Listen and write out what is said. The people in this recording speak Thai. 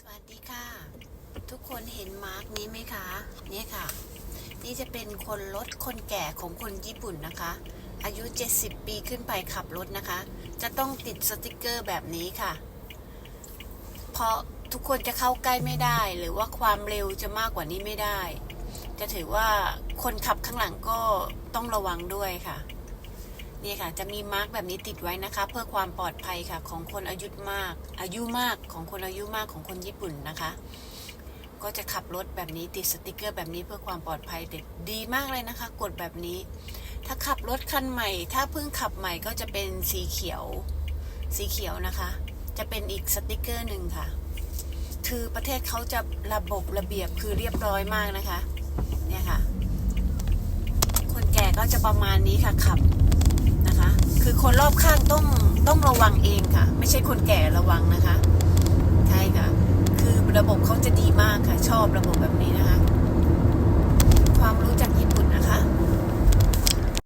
สวัสดีค่ะ ทุกคนเห็นมาร์กนี้ไหมคะ เนี่ยค่ะ นี่จะเป็นคนรถคนแก่ของคนญี่ปุ่นนะคะ อายุ 70 ปีขึ้นไปขับรถนะคะ จะต้องติดสติกเกอร์แบบนี้ค่ะ เพราะทุกคนจะเข้าใกล้ไม่ได้ หรือว่าความเร็วจะมากกว่านี้ไม่ได้ จะถือว่าคนขับข้างหลังก็ต้องระวังด้วยค่ะ นี่ค่ะ จะมีมาร์กแบบนี้ติดไว้นะคะ เพื่อความปลอดภัยค่ะ ของคนอายุมาก อายุมากของคนอายุมากของคนญี่ปุ่นนะคะ ก็จะขับรถแบบนี้ติดสติกเกอร์แบบนี้เพื่อความปลอดภัยเด็ดดีมากเลยนะคะ กดแบบนี้ ถ้าขับรถคันใหม่ ถ้าเพิ่งขับใหม่ก็จะเป็นสีเขียว สีเขียวนะคะ จะเป็นอีกสติกเกอร์หนึ่งค่ะ คือประเทศเขาจะระบบระเบียบคือเรียบร้อยมากนะคะ เนี่ยค่ะ คนแก่ก็จะประมาณนี้ค่ะขับ คือคนรอบข้างต้องต้องระวังเองค่ะ ไม่ใช่คนแก่ระวังนะคะ ใช่ค่ะ คือระบบเขาจะดีมากค่ะ ชอบระบบแบบนี้นะคะ